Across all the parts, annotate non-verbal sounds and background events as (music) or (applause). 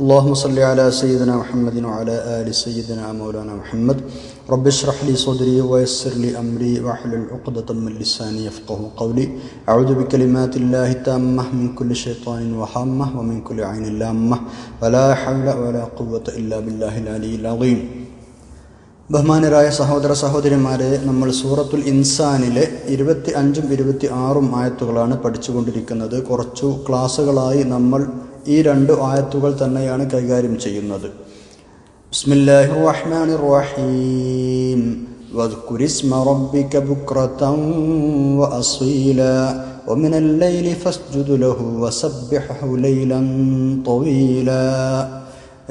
اللهم صل على سيدنا محمد وعلى آل سيدنا مولانا محمد رب اشرح لي صدري ويسر لي أمري واحلل عقدة من لساني يفقه قولي أعوذ بكلمات الله التامة من كل شيطان وهامة ومن كل عين لامة ولا حول ولا قوة إلا بالله العلي العظيم ബഹുമാനരായ സഹോദര സഹോദരിമാരെ നമ്മൾ സൂറത്തുൽ ഇൻസാനിലെ ഇരുപത്തി അഞ്ചും ഇരുപത്തി ആറും ആയത്തുകളാണ് പഠിച്ചുകൊണ്ടിരിക്കുന്നത് കുറച്ചു ക്ലാസ്സുകളായി നമ്മൾ ഈ രണ്ട് ആയത്തുകൾ തന്നെയാണ് കൈകാര്യം ചെയ്യുന്നത് ബിസ്മില്ലാഹിർ റഹ്മാനിർ റഹീം واذكر اسم ربك بكرة وأصيلا ومن الليل فاسجد له وسبحه ليلا طويلا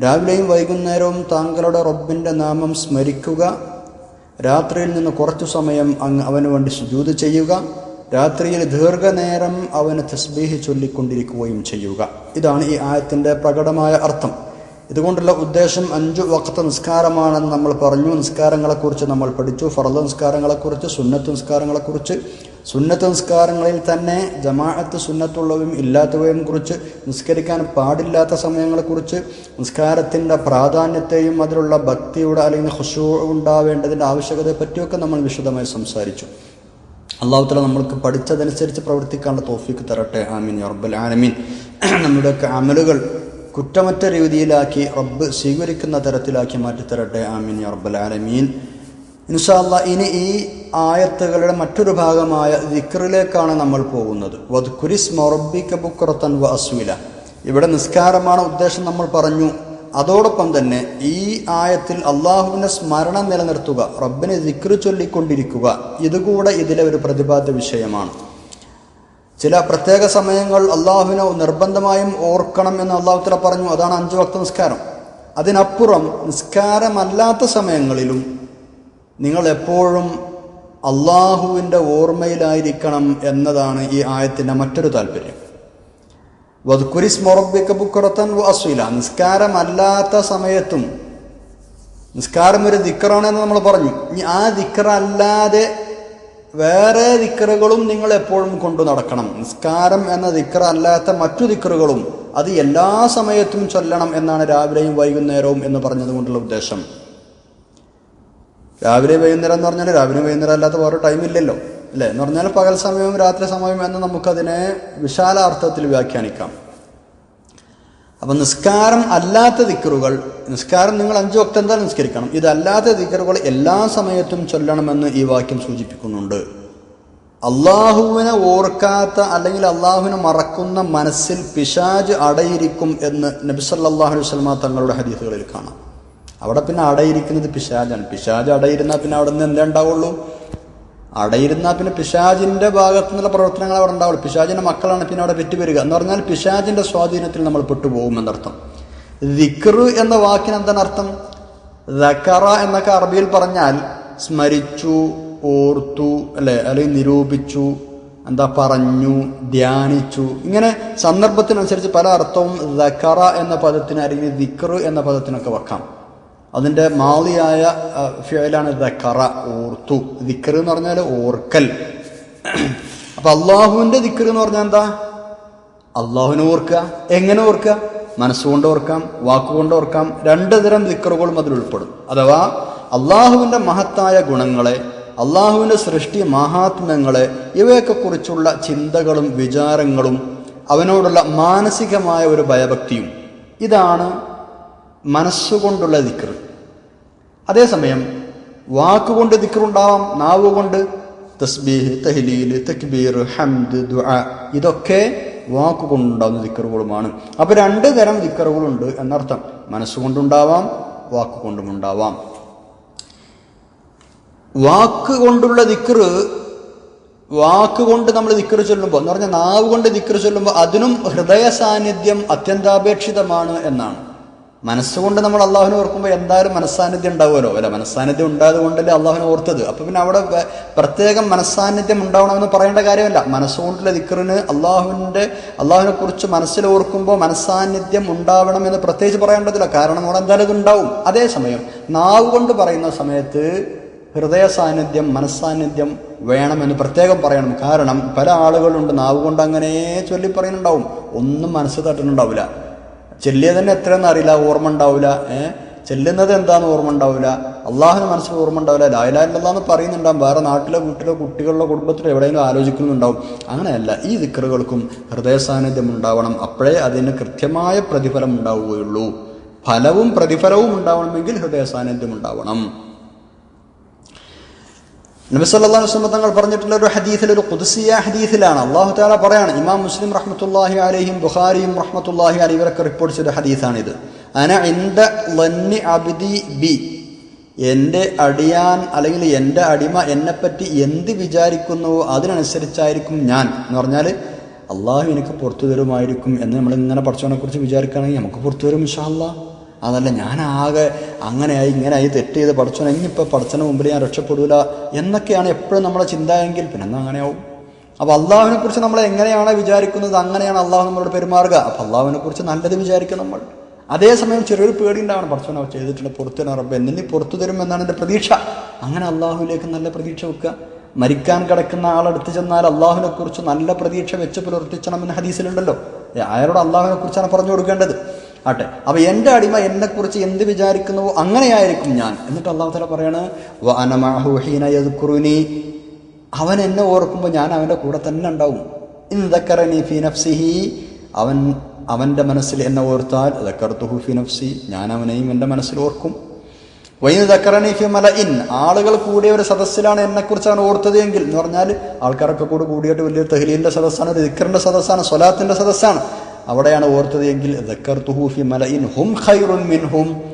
രാവിലെയും വൈകുന്നേരവും താങ്കളുടെ റബ്ബിൻ്റെ നാമം സ്മരിക്കുക രാത്രിയിൽ നിന്ന് കുറച്ചു സമയം അങ്ങ് അവന് വേണ്ടി സുജൂത് ചെയ്യുക രാത്രിയിൽ ദീർഘനേരം അവന് തസ്ബീഹ് ചൊല്ലിക്കൊണ്ടിരിക്കുകയും ചെയ്യുക. ഇതാണ് ഈ ആയത്തിന്റെ പ്രകടമായ അർത്ഥം. ഇതുകൊണ്ടുള്ള ഉദ്ദേശം അഞ്ചു വക്ത നിസ്കാരമാണെന്ന് നമ്മൾ പറഞ്ഞു. നിസ്കാരങ്ങളെക്കുറിച്ച് നമ്മൾ പഠിച്ചു. ഫറദ് നിസ്കാരങ്ങളെക്കുറിച്ച് സുന്നത്ത് നിസ്കാരങ്ങളെക്കുറിച്ച്. സുന്നത്ത് നിസ്കാരങ്ങളിൽ തന്നെ ജമാഅത്ത് സുന്നത്തുള്ളവയും ഇല്ലാത്തവയും കുറിച്ച് നിസ്കരിക്കാൻ പാടില്ലാത്ത സമയങ്ങളെക്കുറിച്ച് നിസ്കാരത്തിന്റെ പ്രാധാന്യത്തെയും അതിലുള്ള ഭക്തിയുടെ അല്ലെങ്കിൽ ഹുഷു ഉണ്ടാവേണ്ടതിന്റെ ആവശ്യകതയെ പറ്റിയൊക്കെ നമ്മൾ വിശദമായി സംസാരിച്ചു. അള്ളാഹുത്തല നമ്മൾക്ക് പഠിച്ചതനുസരിച്ച് പ്രവർത്തിക്കാനുള്ള തോഫിക്ക് തരട്ടെ. ആമീൻ റബ്ബുൽ ആലമീൻ. (clears throat) നമ്മുടെയൊക്കെ അമലുകൾ കുറ്റമറ്റ രീതിയിലാക്കി റബ്ബ് സ്വീകരിക്കുന്ന തരത്തിലാക്കി മാറ്റിത്തരട്ടെ. ആമീൻ റബ്ബുൽ ആലമീൻ. ഇൻഷാല്ല ഇനി ഈ ആയത്തുകളുടെ മറ്റൊരു ഭാഗമായ ദിക്റിലേക്കാണ് നമ്മൾ പോകുന്നത്. വദ്കുരിസ് മൊറബിക്ക ബുക്കുറത്തൻ വ ഇവിടെ നിസ്കാരമാണ് ഉദ്ദേശം നമ്മൾ പറഞ്ഞു. അതോടൊപ്പം തന്നെ ഈ ആയത്തിൽ അള്ളാഹുവിന്റെ സ്മരണ നിലനിർത്തുക റബ്ബിനെ ദിക്റ് ചൊല്ലിക്കൊണ്ടിരിക്കുക ഇതുകൂടെ ഇതിലെ ഒരു പ്രതിപാദ്യ വിഷയമാണ്. ചില പ്രത്യേക സമയങ്ങൾ അള്ളാഹുവിനെ നിർബന്ധമായും ഓർക്കണം എന്ന് അള്ളാഹുത്തല പറഞ്ഞു. അതാണ് അഞ്ച് വക്ത നിസ്കാരം. അതിനപ്പുറം നിസ്കാരമല്ലാത്ത സമയങ്ങളിലും നിങ്ങൾ എപ്പോഴും അള്ളാഹുവിന്റെ ഓർമ്മയിലായിരിക്കണം എന്നതാണ് ഈ ആയത്തിന്റെ മറ്റൊരു താല്പര്യം. നിസ്കാരമല്ലാത്ത സമയത്തും നിസ്കാരം ഒരു ദിക്കറാണെന്ന് നമ്മൾ പറഞ്ഞു. ഇനി ആ ദിക്കറല്ലാതെ വേറെ ദിക്കറുകളും നിങ്ങൾ എപ്പോഴും കൊണ്ടു നടക്കണം. നിസ്കാരം എന്ന ദിക്കറ അല്ലാത്ത മറ്റു ദിക്കറുകളും അത് എല്ലാ സമയത്തും ചൊല്ലണം എന്നാണ് രാവിലെയും വൈകുന്നേരവും എന്ന് പറഞ്ഞതുകൊണ്ടുള്ള ഉദ്ദേശം. രാവിലെ വൈകുന്നേരം എന്ന് പറഞ്ഞാൽ രാവിലെ വൈകുന്നേരം അല്ലാത്ത വേറെ ടൈമില്ലല്ലോ അല്ലേ? എന്ന് പറഞ്ഞാൽ പകൽ സമയവും രാത്രി സമയവും എന്ന് നമുക്കതിനെ വിശാല അർത്ഥത്തിൽ വ്യാഖ്യാനിക്കാം. അപ്പം നിസ്കാരം അല്ലാത്ത ദിക്കറുകൾ നിസ്കാരം നിങ്ങൾ അഞ്ചു വക്ത് എന്തായാലും നിസ്കരിക്കണം? ഇതല്ലാത്ത ദിക്കറുകൾ എല്ലാ സമയത്തും ചൊല്ലണമെന്ന് ഈ വാക്യം സൂചിപ്പിക്കുന്നുണ്ട്. അള്ളാഹുവിനെ ഓർക്കാത്ത അല്ലെങ്കിൽ അള്ളാഹുവിനെ മറക്കുന്ന മനസ്സിൽ പിശാജ് അടയിരിക്കും എന്ന് നബിസല്ലാഹു വസ്ലമ തങ്ങളുടെ ഹദീസുകളിൽ കാണാം. അവിടെ പിന്നെ അടയിരിക്കുന്നത് പിശാജാണ്. പിശാജ് അടയിരുന്നാൽ പിന്നെ അവിടെ നിന്ന് എന്തേ ഉണ്ടാവുള്ളൂ അടയിരുന്നാൽ പിന്നെ പിശാജിന്റെ ഭാഗത്തു നിന്നുള്ള പ്രവർത്തനങ്ങൾ അവിടെ ഉണ്ടാവുള്ളൂ. പിശാജിന്റെ മക്കളാണ് പിന്നെ അവിടെ പെറ്റുവരിക എന്ന് പറഞ്ഞാൽ പിശാജിന്റെ സ്വാധീനത്തിൽ നമ്മൾ പെട്ടുപോകും എന്നർത്ഥം. ദിക്റ് എന്ന വാക്കിന് എന്താണ് അർത്ഥം? ദക്കറ എന്നൊക്കെ അറബിയിൽ പറഞ്ഞാൽ സ്മരിച്ചു ഓർത്തു അല്ലെ? അല്ലെങ്കിൽ നിരൂപിച്ചു എന്താ പറഞ്ഞു ധ്യാനിച്ചു. ഇങ്ങനെ സന്ദർഭത്തിനനുസരിച്ച് പല അർത്ഥവും ദക്കറ എന്ന പദത്തിന് അല്ലെങ്കിൽ ദിക്റ് എന്ന പദത്തിനൊക്കെ വെക്കാം. അതിന്റെ മാളിയായ ഫിയലാണ് ദക്കറ ഓർത്തു ദിക്കർ എന്ന് പറഞ്ഞാൽ ഓർക്കൽ അപ്പം അള്ളാഹുവിന്റെ ദിക്കർ എന്ന് പറഞ്ഞാൽ എന്താ? അള്ളാഹുവിനെ ഓർക്കുക. എങ്ങനെ ഓർക്കുക? മനസ്സുകൊണ്ട് ഓർക്കാം വാക്കുകൊണ്ട് ഓർക്കാം. രണ്ട് തരം ദിക്കറുകളും അതിൽ ഉൾപ്പെടും. അഥവാ അള്ളാഹുവിന്റെ മഹത്തായ ഗുണങ്ങളെ അള്ളാഹുവിന്റെ സൃഷ്ടി മഹാത്മ്യങ്ങളെ ഇവയൊക്കെ കുറിച്ചുള്ള ചിന്തകളും വിചാരങ്ങളും അവനോടുള്ള മാനസികമായ ഒരു ഭയഭക്തിയും. ഇതാണ് മനസ്സുകൊണ്ടുള്ള ദിക്ർ. അതേസമയം വാക്കുകൊണ്ട് ദിക്റുണ്ടാവാം നാവ് കൊണ്ട് തസ്ബീഹ് തഹ്ലീൽ തക്ബീർ ഹംദ് ദുആ ഇതൊക്കെ വാക്കുകൊണ്ടുണ്ടാവുന്ന ദിക്കറുകളുമാണ് അപ്പോൾ രണ്ട് തരം ദിക്കറുകളുണ്ട് എന്നർത്ഥം. മനസ്സുകൊണ്ടുണ്ടാവാം വാക്കുകൊണ്ടും ഉണ്ടാവാം വാക്ക് കൊണ്ടുള്ള ദിക്കർ വാക്ക് കൊണ്ട് നമ്മൾ ദിക്കർ ചൊല്ലുമ്പോൾ എന്ന് പറഞ്ഞാൽ നാവ് കൊണ്ട് ദിക്കർ ചൊല്ലുമ്പോൾ അതിനും ഹൃദയ സാന്നിധ്യം അത്യന്താപേക്ഷിതമാണ് എന്നാണ്. മനസ്സുകൊണ്ട് നമ്മൾ അള്ളാഹുവിനെ ഓർക്കുമ്പോൾ എന്തായാലും മനസ്സാന്നിധ്യം ഉണ്ടാവുമല്ലോ. അല്ല മനസ്സാന്നിധ്യം ഉണ്ടായത് കൊണ്ടല്ലേ അള്ളാഹുവിനെ ഓർത്തത്. അപ്പം പിന്നെ അവിടെ പ്രത്യേകം മനസ്സാന്നിധ്യം ഉണ്ടാവണമെന്ന് പറയേണ്ട കാര്യമല്ല. മനസ്സുകൊണ്ടുള്ള ദിക്കറിന് അള്ളാഹുവിന്റെ അള്ളാഹുവിനെ കുറിച്ച് മനസ്സിൽ ഓർക്കുമ്പോൾ മനസ്സാന്നിധ്യം ഉണ്ടാവണം എന്ന് പ്രത്യേകിച്ച് പറയേണ്ടതില്ല. കാരണം അവിടെ എന്തായാലും ഇതുണ്ടാവും. അതേസമയം നാവ് കൊണ്ട് പറയുന്ന സമയത്ത് ഹൃദയ സാന്നിധ്യം മനസ്സാന്നിധ്യം വേണമെന്ന് പ്രത്യേകം പറയണം. കാരണം പല ആളുകളുണ്ട് നാവ് കൊണ്ട് അങ്ങനെ ചൊല്ലി പറയുന്നുണ്ടാവും. ഒന്നും മനസ്സ് തട്ടുന്നുണ്ടാവില്ല. ചെല്ലിയത് തന്നെ എത്രയെന്ന് അറിയില്ല ഓർമ്മ ഉണ്ടാവില്ല ഏഹ് ചെല്ലുന്നത് എന്താന്ന് ഓർമ്മ ഉണ്ടാവില്ല അള്ളാഹിന് മനസ്സിൽ ഓർമ്മ ഉണ്ടാവില്ല ലായിലായില്ലെന്ന് പറയുന്നുണ്ടാവും. വേറെ നാട്ടിലെ വീട്ടിലോ കുട്ടികളിലോ കുടുംബത്തിലോ എവിടെയെങ്കിലും ആലോചിക്കുന്നുണ്ടാവും. അങ്ങനെയല്ല ഈ ദിക്കറുകൾക്കും ഹൃദയ സാന്നിധ്യം ഉണ്ടാവണം. അപ്പോഴേ അതിന് കൃത്യമായ പ്രതിഫലം ഉണ്ടാവുകയുള്ളൂ. ഫലവും പ്രതിഫലവും ഉണ്ടാവണമെങ്കിൽ ഹൃദയ സാന്നിധ്യം ഉണ്ടാവണം. നബി അലൈഹി വസല്ലം തങ്ങൾ പറഞ്ഞിട്ടുള്ള ഒരു ഹദീസിൽ ഒരു ഖുദ്സിയ ഹദീസിലാണ്. അല്ലാഹു തആല പറയാണ് ഇമാം മുസ്ലിം റഹ്മത്തുള്ളാഹി അലഹിം ബുഖാരിയും റഹ്മത്തുള്ളാഹി അലൈഹി ഇവരൊക്കെ റിപ്പോർട്ട് ചെയ്ത ഹദീസാണിത്. അന ഇൻദ ലന്നി അബിദി ബി. എന്റെ അടിയാൻ അല്ലെങ്കിൽ എന്റെ അടിമ എന്നെപ്പറ്റി എന്ത് വിചാരിക്കുന്നുവോ അതിനനുസരിച്ചായിരിക്കും ഞാൻ. എന്ന് പറഞ്ഞാൽ അള്ളാഹു എനിക്ക് പുറത്തു തരുമായിരിക്കും എന്ന് നമ്മളിങ്ങനെ പഠിച്ചവനെ കുറിച്ച് വിചാരിക്കുകയാണെങ്കിൽ നമുക്ക് പുറത്തു തരും ഇൻഷാ അല്ലാഹ്. അതല്ല ഞാൻ ആകെ അങ്ങനെയായി ഇങ്ങനെയായി തെറ്റ് ചെയ്ത് പഠിച്ചോ ഇനിയിപ്പോൾ പഠിച്ചതിന് മുമ്പിൽ ഞാൻ രക്ഷപ്പെടില്ല എന്നൊക്കെയാണ് എപ്പോഴും നമ്മുടെ ചിന്തയെങ്കിൽ പിന്നെ എന്നാ അങ്ങനെയാവും? അപ്പോൾ അള്ളാഹുവിനെ കുറിച്ച് നമ്മൾ എങ്ങനെയാണ് വിചാരിക്കുന്നത്? അങ്ങനെയാണ് അള്ളാഹു നമ്മളോട് പെരുമാറുക. അപ്പോൾ അള്ളാഹുവിനെ കുറിച്ച് നല്ലത് വിചാരിക്കും നമ്മൾ. അതേസമയം ചെറിയൊരു പേടി ഉണ്ടാവണം. പഠിച്ചോനെ അവ ചെയ്തിട്ടുണ്ട് പുറത്തു തരാൻ റബ്ബ് എന്നെ പുറത്തു തരും എന്നാണ് എന്റെ പ്രതീക്ഷ. അങ്ങനെ അള്ളാഹുവിലേക്ക് നല്ല പ്രതീക്ഷ വെക്കുക. മരിക്കാൻ കിടക്കുന്ന ആളെടുത്ത് ചെന്നാൽ അള്ളാഹുവിനെ കുറിച്ച് നല്ല പ്രതീക്ഷ വെച്ച് പുലർത്തിച്ചണമെന്ന് ഹദീസിലുണ്ടല്ലോ. അയാളോട് അള്ളാഹുവിനെ കുറിച്ചാണ് പറഞ്ഞു കൊടുക്കേണ്ടത്. ആട്ടെ. അപ്പൊ എന്റെ അടിമ എന്നെക്കുറിച്ച് എന്ത് വിചാരിക്കുന്നുവോ അങ്ങനെയായിരിക്കും ഞാൻ. എന്നിട്ട് അള്ളാഹു പറയാണ്. അവൻ എന്നെ ഓർക്കുമ്പോൾ ഞാൻ അവന്റെ കൂടെ തന്നെ ഉണ്ടാവും. ഫി നഫ്സിഹി. അവൻ അവന്റെ മനസ്സിൽ എന്നെ ഓർത്താൽ ദക്കർത്തുഹു ഫി നഫ്സി. ഞാൻ അവനെയും എന്റെ മനസ്സിൽ ഓർക്കും. വൈന് ഫി ആളുകൾ കൂടിയ ഒരു സദസ്സിലാണ് എന്നെക്കുറിച്ച് അവൻ ഓർത്തത് എങ്കിൽ എന്ന് പറഞ്ഞാൽ ആൾക്കാരൊക്കെ കൂടെ കൂടിയിട്ട് വലിയൊരു തെഹ്ലീലിന്റെ സദസ്സാണ് ഒരു ദിക്കറിന്റെ സദസ്സാണ് സ്വലാത്തിന്റെ സദസ്സാണ്. അവിടെയാണ് ഓർത്തത് എങ്കിൽ ഹും ഖൈറുൻ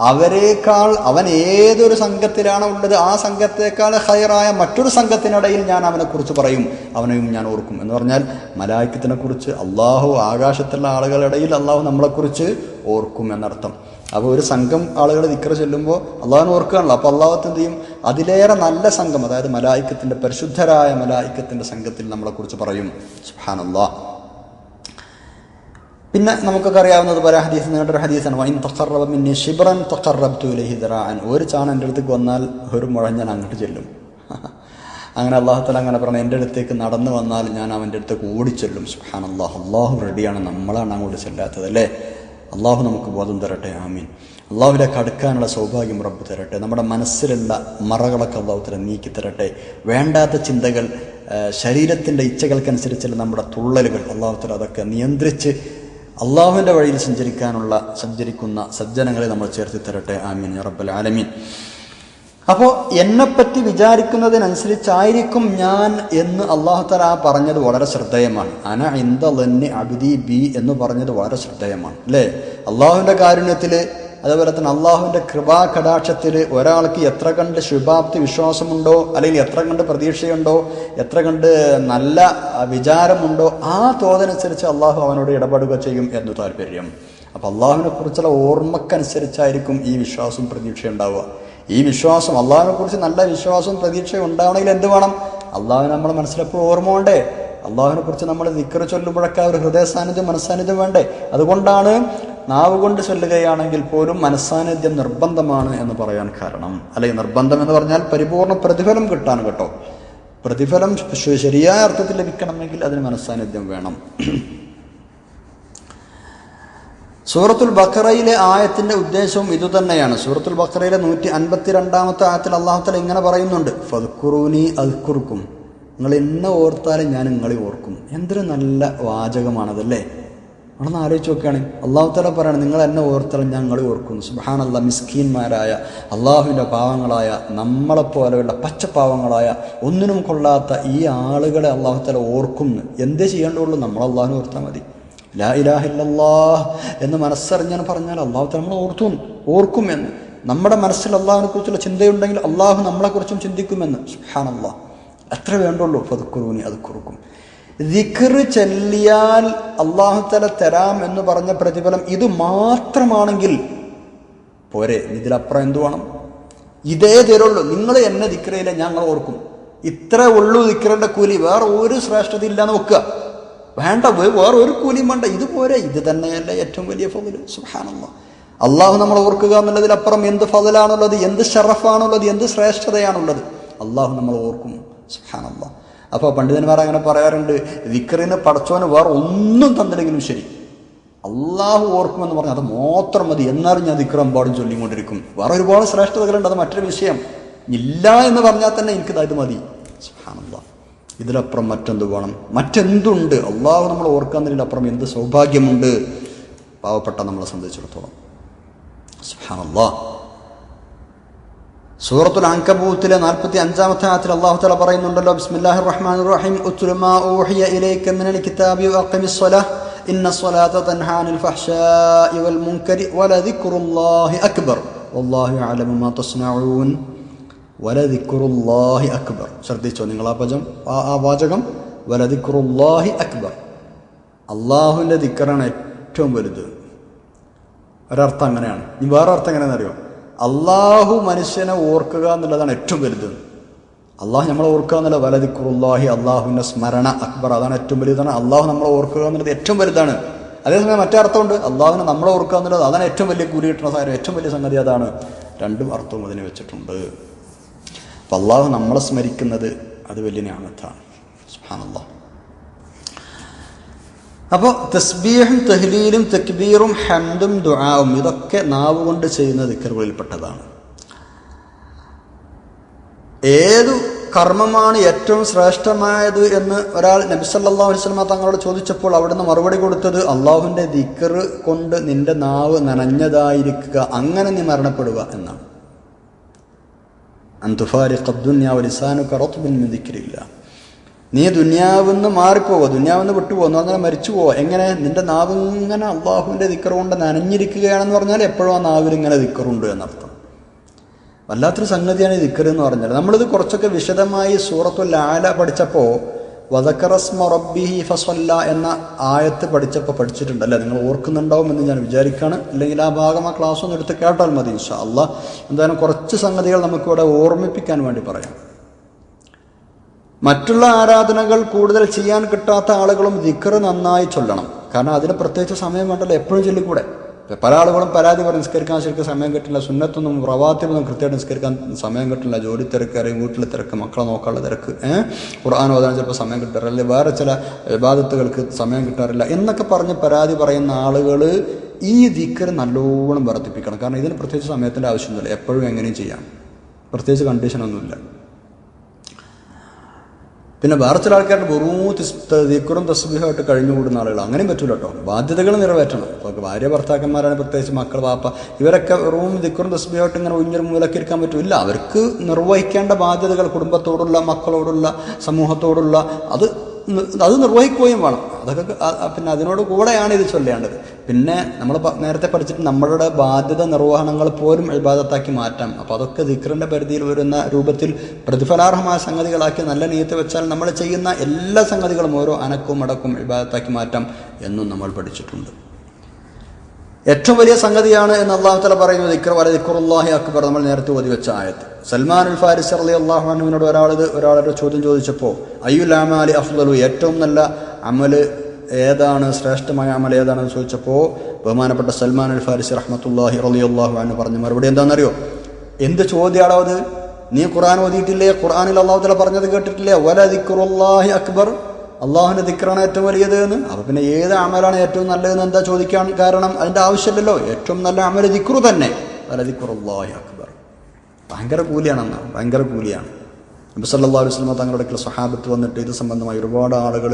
അവരെക്കാൾ അവൻ ഏതൊരു സംഘത്തിലാണ് ഉള്ളത് ആ സംഘത്തെക്കാൾ ഹയറായ മറ്റൊരു സംഘത്തിനിടയിൽ ഞാൻ അവനെക്കുറിച്ച് പറയും അവനെയും ഞാൻ ഓർക്കും. എന്ന് പറഞ്ഞാൽ മലായിക്കത്തിനെ കുറിച്ച് അള്ളാഹു ആകാശത്തുള്ള ആളുകളിടയിൽ അള്ളാഹു നമ്മളെക്കുറിച്ച് ഓർക്കും എന്നർത്ഥം. അപ്പോൾ ഒരു സംഘം ആളുകൾ നിക്കറ ചെല്ലുമ്പോൾ അള്ളാഹുവിനെ ഓർക്കുകയാണല്ലോ അപ്പോൾ അള്ളാഹത്ത് എന്ത് ചെയ്യും? അതിലേറെ നല്ല സംഘം അതായത് മലായിക്കത്തിന്റെ പരിശുദ്ധരായ മലായിക്കത്തിന്റെ സംഘത്തിൽ നമ്മളെക്കുറിച്ച് പറയും. സുഹാനല്ലാ പിന്നെ നമുക്കൊക്കെ അറിയാവുന്നത് പോലെ ഹദീസ് ഒരു ഹദീസാണ്. വൈൻ തഖറബ്തു ഇലൈഹി ദറാഅൻ. ഒരു ചാണ എന്റെ അടുത്തേക്ക് വന്നാൽ ഒരു മുഴ ഞാൻ അങ്ങോട്ട് ചെല്ലും. (laughs) അങ്ങനെ അള്ളാഹുത്തല അങ്ങനെ പറഞ്ഞു എന്റെ അടുത്തേക്ക് നടന്നു വന്നാൽ ഞാൻ അവന്റെ അടുത്തേക്ക് ഓടിച്ചെല്ലും സുഹാൻ അള്ളാഹ് അള്ളാഹു റെഡിയാണ്. നമ്മളാണ് അങ്ങോട്ട് ചെല്ലാത്തത് അല്ലേ? അള്ളാഹു നമുക്ക് ബോധം തരട്ടെ. ആമീൻ. അള്ളാഹുവിലേക്ക് അടുക്കാനുള്ള സൗഭാഗ്യം റബ്ബ് തരട്ടെ. നമ്മുടെ മനസ്സിലുള്ള മറകളൊക്കെ അള്ളാഹുത്തല നീക്കി തരട്ടെ. വേണ്ടാത്ത ചിന്തകൾ ശരീരത്തിന്റെ ഇച്ഛകൾക്കനുസരിച്ചുള്ള നമ്മുടെ തുള്ളലുകൾ അള്ളാഹുത്തല അതൊക്കെ നിയന്ത്രിച്ച് അള്ളാഹുവിന്റെ വഴിയിൽ സഞ്ചരിക്കാനുള്ള സഞ്ചരിക്കുന്ന സജ്ജനങ്ങളെ നമ്മൾ ചേർത്തി തരട്ടെ. ആമീൻ റബ്ബൽ ആലമീൻ. അപ്പോൾ എന്നെപ്പറ്റി വിചാരിക്കുന്നതിനനുസരിച്ചായിരിക്കും ഞാൻ എന്ന് അള്ളാഹു തല പറഞ്ഞത് വളരെ ശ്രദ്ധേയമാണ്. അന ഇന്ദ അബിദി ബി എന്ന് പറഞ്ഞത് വളരെ ശ്രദ്ധേയമാണ്. അല്ലേ? അള്ളാഹുവിന്റെ കാരുണ്യത്തിൽ അതുപോലെ തന്നെ അള്ളാഹുവിന്റെ കൃപാ കടാക്ഷത്തിൽ ഒരാൾക്ക് എത്ര കണ്ട് ശുഭാപ്തി വിശ്വാസമുണ്ടോ അല്ലെങ്കിൽ എത്ര കണ്ട് പ്രതീക്ഷയുണ്ടോ എത്ര കണ്ട് നല്ല വിചാരമുണ്ടോ ആ തോതനുസരിച്ച് അള്ളാഹു അവനോട് ഇടപെടുക ചെയ്യും എന്ന് താല്പര്യം. അപ്പോൾ അള്ളാഹുവിനെ കുറിച്ചുള്ള ഓർമ്മക്കനുസരിച്ചായിരിക്കും ഈ വിശ്വാസവും പ്രതീക്ഷയും ഉണ്ടാവുക ഈ വിശ്വാസം അള്ളാഹുവിനെ കുറിച്ച് നല്ല വിശ്വാസവും പ്രതീക്ഷയും ഉണ്ടാവണമെങ്കിൽ എന്ത് വേണം? അള്ളാഹുവിനെ നമ്മൾ മനസ്സിലെപ്പോഴും ഓർമ്മ വേണ്ടേ? അള്ളാഹുവിനെ കുറിച്ച് നമ്മൾ നിക്കറ് ചൊല്ലുമ്പോഴൊക്കെ ഒരു ഹൃദയ സാന്നിധ്യം മനസ്സാന്നിധ്യം വേണ്ടേ? അതുകൊണ്ടാണ് നാവ് കൊണ്ട് ചൊല്ലുകയാണെങ്കിൽ പോലും മനസ്സാന്നിധ്യം നിർബന്ധമാണ് എന്ന് പറയാൻ കാരണം. അല്ലെങ്കിൽ നിർബന്ധം എന്ന് പറഞ്ഞാൽ പരിപൂർണ പ്രതിഫലം കിട്ടാൻ കേട്ടോ. പ്രതിഫലം ശരിയായ അർത്ഥത്തിൽ ലഭിക്കണമെങ്കിൽ അതിന് മനസ്സാന്നിധ്യം വേണം. സൂറത്തുൽ ബക്കറയിലെ ആയത്തിന്റെ ഉദ്ദേശവും ഇതുതന്നെയാണ് സൂറത്തുൽ ബക്കറയിലെ നൂറ്റി അൻപത്തി രണ്ടാമത്തെ ആയത്തിൽ അള്ളാഹുത്തല ഇങ്ങനെ പറയുന്നുണ്ട്. ഫദ്ഖുറൂനി അൽക്കുർക്കും നിങ്ങൾ എന്നെ ഓർത്താലും ഞാൻ നിങ്ങളെ ഓർക്കും. എന്തൊരു നല്ല വാചകമാണതല്ലേ? നമ്മളൊന്ന് ആലോചിച്ച് നോക്കുകയാണ് അള്ളാഹു തല പറയാണ് നിങ്ങൾ എന്നെ ഓർത്തലും ഞങ്ങൾ ഓർക്കുന്നു. സുബാൻ അല്ല മിസ്കീന്മാരായ അള്ളാഹുവിന്റെ പാവങ്ങളായ നമ്മളെപ്പോലെയുള്ള പച്ചപ്പാവങ്ങളായ ഒന്നിനും കൊള്ളാത്ത ഈ ആളുകളെ അള്ളാഹു തല ഓർക്കുന്നു. എന്തേ ചെയ്യേണ്ടുള്ളൂ? നമ്മൾ അള്ളാഹുവിനെ ഓർത്താൽ മതി. ലാ ഇലാഹില്ലാ എന്ന് മനസ്സറിഞ്ഞാൽ പറഞ്ഞാൽ അള്ളാഹു തല നമ്മൾ ഓർത്തും ഓർക്കും എന്ന് നമ്മുടെ മനസ്സിൽ അള്ളാഹുവിനെ കുറിച്ചുള്ള ചിന്തയുണ്ടെങ്കിൽ അള്ളാഹു നമ്മളെക്കുറിച്ചും ചിന്തിക്കുമെന്ന്. അള്ളാഹ് എത്ര വേണ്ടുള്ളൂ. ഫതുക്കുറൂനി അത് കുറുക്കും ദിക്റ് ചെല്ലിയാൽ അള്ളാഹുത്തല തരാം എന്ന് പറഞ്ഞ പ്രതിഫലം ഇത് മാത്രമാണെങ്കിൽ പോരെ ഇതിലപ്പുറം എന്തു വേണം? ഇതേ തരുള്ളൂ. നിങ്ങൾ എന്നെ ദിക്രയില്ല ഞങ്ങൾ ഓർക്കും. ഇത്ര ഉള്ളൂ ദിക്രന്റെ കൂലി. വേറെ ഒരു ശ്രേഷ്ഠത ഇല്ലാന്ന് വെക്കുക വേണ്ട വേറെ ഒരു കൂലിയും വേണ്ട. ഇത് പോരെ ഇത് തന്നെയല്ല ഏറ്റവും വലിയ ഫതിൽ. സുഹാനമ്മ അള്ളാഹു നമ്മൾ ഓർക്കുക എന്നുള്ളതിലപ്പുറം എന്ത് ഫതിലാണുള്ളത് എന്ത് ഷറഫാണുള്ളത് എന്ത് ശ്രേഷ്ഠതയാണുള്ളത്. അള്ളാഹു നമ്മൾ ഓർക്കും. സുഹാനല്ല അപ്പോൾ പണ്ഡിതന്മാർ അങ്ങനെ പറയാറുണ്ട് വിക്രീന്ന് പടച്ചോന് വേറെ ഒന്നും തന്നില്ലെങ്കിലും ശരി. അള്ളാഹു ഓർക്കുമെന്ന് പറഞ്ഞാൽ അത് മാത്രം മതി. എന്നാലും ഞാൻ പാടും ചൊല്ലിക്കൊണ്ടിരിക്കും. വേറെ ഒരുപാട് ശ്രേഷ്ഠതകളുണ്ട്. അത് മറ്റൊരു വിഷയം. ഇല്ല എന്ന് പറഞ്ഞാൽ തന്നെ എനിക്ക് ഇത് മതി. സുബ്ഹാനല്ലാഹ്. ഇതിലപ്പുറം മറ്റെന്ത് വേണം? മറ്റെന്തുണ്ട്? അള്ളാഹു നമ്മൾ ഓർക്കാന്നതിലപ്പുറം എന്ത് സൗഭാഗ്യമുണ്ട്? പാവപ്പെട്ട നമ്മളെ സംബന്ധിച്ചിടത്തോളം. സുബ്ഹാനല്ലാഹ് സൂറത്തുൽ അങ്കബൂത്തിലെ നാൽപ്പത്തി അഞ്ചാമത്തെ ആത്തിൽ അള്ളാഹു തല പറയുന്നുണ്ടല്ലോ ബിസ്മില്ലാഹിർ റഹ്മാനിർ റഹീം ഉത്തുലുമാ ഊഹിയ ഇലൈക മിനൽ കിതാബി വഅഖിമിസ് സ്വലാഹ് ഇന്ന സ്വലാത്ത തൻഹാനിൽ ഫഹ്ശാഇ വൽ മുൻകരി വലദിക്റുല്ലാഹി അക്ബർ. വല്ലാഹു അലമു മാ തസ്നഊൻ. വലദിക്റുല്ലാഹി അക്ബർ. ശ്രദ്ധിച്ചോ നിങ്ങൾ ആ പജം ആ വാചകം? വലദിക്റുല്ലാഹി അക്ബർ. അള്ളാഹുവിന്റെ ദിക്കറാണ് ഏറ്റവും വലുത്. ഒരർത്ഥം അങ്ങനെയാണ്. ഇനി വേറെ അർത്ഥം എങ്ങനെയാണെന്ന് അറിയോ അള്ളാഹു മനുഷ്യനെ ഓർക്കുക എന്നുള്ളതാണ് ഏറ്റവും വലുത്. അള്ളാഹു നമ്മളെ ഓർക്കുക എന്നുള്ള വലതിക്കുറുല്ലാഹി അള്ളാഹുവിന്റെ സ്മരണ അക്ബർ അതാണ് ഏറ്റവും വലുതാണ് അള്ളാഹു നമ്മളെ ഓർക്കുക എന്നുള്ളത് ഏറ്റവും വലുതാണ്. അതേസമയം മറ്റേ അർത്ഥമുണ്ട് അള്ളാഹുവിനെ നമ്മളെ ഓർക്കുക എന്നുള്ളത് അതാണ് ഏറ്റവും വലിയ കൂലി കിട്ടുന്ന സാധനം ഏറ്റവും വലിയ സംഗതി അതാണ്. രണ്ടും അർത്ഥവും അതിന് വെച്ചിട്ടുണ്ട്. അപ്പം അള്ളാഹു നമ്മളെ സ്മരിക്കുന്നത് അത് വലിയ ഞാമത്താണ് സുബ്ഹാനല്ലാഹ്. അപ്പോൾ തസ്ബീഹും തഹ്ലീലും തക്ബീറും ഹംദും ദുആവും ഇതൊക്കെ നാവ് കൊണ്ട് ചെയ്യുന്ന ദിക്കറുകളിൽപ്പെട്ടതാണ്. ഏതു കർമ്മമാണ് ഏറ്റവും ശ്രേഷ്ഠമായത് എന്ന് ഒരാൾ നബിസല്ലാ വസ്ലമ തങ്ങളോട് ചോദിച്ചപ്പോൾ അവിടുന്ന് മറുപടി കൊടുത്തത് അള്ളാഹുവിന്റെ ദിക്കർ കൊണ്ട് നിന്റെ നാവ് നനഞ്ഞതായിരിക്കുക അങ്ങനെ നീ മരണപ്പെടുക എന്നാണ്. അന്തുഫാരി ഖദ്ദുന്യാവലിസാനു കറത്തുബിൻ ദിക്രില്ല നീ ദുന്യാവെന്ന് മാറിപ്പോവോ? ദുന്യാവെന്ന് വിട്ടുപോകുന്നു പറഞ്ഞാൽ മരിച്ചു പോവുക എങ്ങനെ? നിന്റെ നാവ് ഇങ്ങനെ അള്ളാഹുവിന്റെ ദിക്കർ കൊണ്ട് നനഞ്ഞിരിക്കുകയാണെന്ന് പറഞ്ഞാൽ എപ്പോഴും ആ നാവിൽ ഇങ്ങനെ ദിക്കറുണ്ട് എന്നർത്ഥം. വല്ലാത്തൊരു സംഗതിയാണ് ഈ ദിക്കർ എന്ന് പറഞ്ഞാൽ. നമ്മളിത് കുറച്ചൊക്കെ വിശദമായി സൂറത്തുൽ ആല പഠിച്ചപ്പോൾ വദക്കറസ്മ റബ്ബിഹി ഫസ്വല്ല എന്ന ആയത്ത് പഠിച്ചപ്പോൾ പഠിച്ചിട്ടുണ്ട്. അല്ലേ? നിങ്ങൾ ഓർക്കുന്നുണ്ടാവും എന്ന് ഞാൻ വിചാരിക്കുകയാണ്. അല്ലെങ്കിൽ ആ ഭാഗം ആ ക്ലാസ് ഒന്ന് എടുത്ത് കേട്ടാൽ മതി ഇൻഷാ അള്ളാഹ് എന്തായാലും കുറച്ച് സംഗതികൾ നമുക്കിവിടെ ഓർമ്മിപ്പിക്കാൻ വേണ്ടി പറയാം. മറ്റുള്ള ആരാധനകൾ കൂടുതൽ ചെയ്യാൻ കിട്ടാത്ത ആളുകളും ദിക്കർ നന്നായി ചൊല്ലണം. കാരണം അതിന് പ്രത്യേകിച്ച് സമയം വേണ്ടല്ലോ എപ്പോഴും ചൊല്ലിക്കൂടെ? കൂടെ പല ആളുകളും പരാതി പറയും നിസ്കരിക്കാൻ ശരിക്കും സമയം കിട്ടില്ല സുന്നത്തൊന്നും പ്രവാത്തിനൊന്നും കൃത്യമായിട്ട് നിസ്കരിക്കാൻ സമയം കിട്ടില്ല ജോലി തിരക്ക് അറിയും വീട്ടിലെ തിരക്ക് മക്കളെ നോക്കാനുള്ള തിരക്ക് ഏഹ് ഖുർആൻ ഓതാൻ ചിലപ്പോൾ സമയം കിട്ടാറില്ല വേറെ ചില വിവാദത്തുകൾക്ക് സമയം കിട്ടാറില്ല എന്നൊക്കെ പറഞ്ഞ് പരാതി പറയുന്ന ആളുകൾ ഈ ദിക്കർ നല്ലോണം വർദ്ധിപ്പിക്കണം. കാരണം ഇതിന് പ്രത്യേകിച്ച് സമയത്തിന്റെ ആവശ്യമൊന്നുമില്ല എപ്പോഴും എങ്ങനെയും ചെയ്യാം. പ്രത്യേകിച്ച് കണ്ടീഷനൊന്നുമില്ല പിന്നെ വേറെ ചില ആൾക്കാരുടെ വെറും ദിക്കുറും തസ്ബീഹമായിട്ട് കഴിഞ്ഞുകൂടുന്ന ആളുകൾ അങ്ങനെയും പറ്റൂല കേട്ടോ. ബാധ്യതകൾ നിറവേറ്റണം. ഇപ്പോൾ ഭാര്യ ഭർത്താക്കന്മാരാണ് പ്രത്യേകിച്ച് മക്കൾ വാപ്പ ഇവരൊക്കെ വെറും തിക്കുറും തസ്ബീഹമായിട്ട് ഇങ്ങനെ ഒഞ്ഞൊരു മൂലക്കി ഇരിക്കാൻ പറ്റില്ല അവർക്ക് നിർവഹിക്കേണ്ട ബാധ്യതകൾ കുടുംബത്തോടുള്ള മക്കളോടുള്ള സമൂഹത്തോടുള്ള അത് അത് നിർവഹിക്കുകയും വേണം. അതൊക്കെ പിന്നെ അതിനോട് കൂടെയാണ് ഇത് ചൊല്ലേണ്ടത്. പിന്നെ നമ്മൾ നേരത്തെ പഠിച്ചിട്ട് നമ്മളുടെ ബാധ്യത നിർവഹണങ്ങൾ പോലും ഇബാദത്താക്കി മാറ്റാം. അപ്പോൾ അതൊക്കെ ദിക്റിന്റെ പരിധിയിൽ വരുന്ന രൂപത്തിൽ പ്രതിഫലാർഹമായ സംഗതികളാക്കി നല്ല നീയത്ത് വെച്ചാൽ നമ്മൾ ചെയ്യുന്ന എല്ലാ സംഗതികളും ഓരോ അനക്കും അടക്കും ഇബാദത്താക്കി മാറ്റാം എന്നും നമ്മൾ പഠിച്ചിട്ടുണ്ട്. ഏറ്റവും വലിയ സംഗതിയാണ് എന്ന് അള്ളാഹു തല പറയുന്നത് ഇക്ര വല ദിക്റുല്ലാഹി അക്ബർ നമ്മൾ നേരത്തെ ഓതി വെച്ച ആയത്ത്. സൽമാൻ ഉൽ ഫാരിസ് അലി അള്ളാഹുനോട് ഒരാൾ ഒരാളൊരു ചോദ്യം ചോദിച്ചപ്പോൾ അയ്യുൽ അമാലി അഫ്ലു ഏറ്റവും നല്ല അമൽ ഏതാണ് ശ്രേഷ്ഠമായ അമൽ ഏതാണെന്ന് ചോദിച്ചപ്പോൾ ബഹുമാനപ്പെട്ട സൽമാൻ അൽ ഫാരിസ് റഹ്മത്തുല്ലാഹി അലി അള്ളാഹു പറഞ്ഞു പറഞ്ഞ മറുപടി എന്താണെന്നറിയോ എന്ത് ചോദ്യമാണോ അത്? നീ ഖുർആൻ ഓതിയിട്ടില്ലേ? ഖുർആനിൽ തല പറഞ്ഞത് കേട്ടിട്ടില്ലേ? വല ദിക്റുല്ലാഹി അക്ബർ? അള്ളാഹുവിന്റെ ദിക്റാണ് ഏറ്റവും വലിയത് എന്ന് അപ്പൊ പിന്നെ ഏത് അമലാണ് ഏറ്റവും നല്ലതെന്ന് എന്താ ചോദിക്കാൻ കാരണം അതിന്റെ ആവശ്യമില്ലല്ലോ. ഏറ്റവും നല്ല അമല ദിക്റു തന്നെ. വല ദിക്റുല്ലാഹി അക്ബർ. ഭയങ്കര കൂലിയാണെന്ന് ഭയങ്കര കൂലിയാണ്. നബി സല്ലാ അലൈഹി വസല്ലം തങ്ങളുടെ സ്വഹാബത്ത് വന്നിട്ട് ഇത് സംബന്ധമായി ഒരുപാട് ആളുകൾ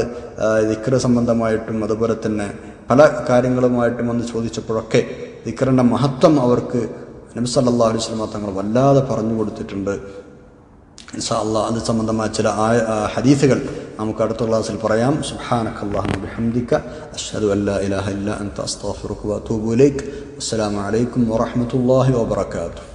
ദിക്ര സംബന്ധമായിട്ടും അതുപോലെ തന്നെ പല കാര്യങ്ങളുമായിട്ടും വന്ന് ചോദിച്ചപ്പോഴൊക്കെ ദിക്റിന്റെ മഹത്വം അവർക്ക് നബി സല്ലാ അലൈഹി വസല്ലം തങ്ങൾ വല്ലാതെ പറഞ്ഞു കൊടുത്തിട്ടുണ്ട്. ഇൻഷാ അത് സംബന്ധമായ ചില ഹദീസുകൾ നമുക്ക് അടുത്ത ക്ലാസ്സിൽ പറയാം. ബിഹംദിക അഷ്ഹദു അല്ലാ ഇലാഹ ഇല്ല അൻത അസ്തഗ്ഫിറുക വഅതൂബു ഇലൈക്. അസ്സലാമു അലൈക്കും വറഹ്മത്തുള്ളാഹി വബറകാതുഹു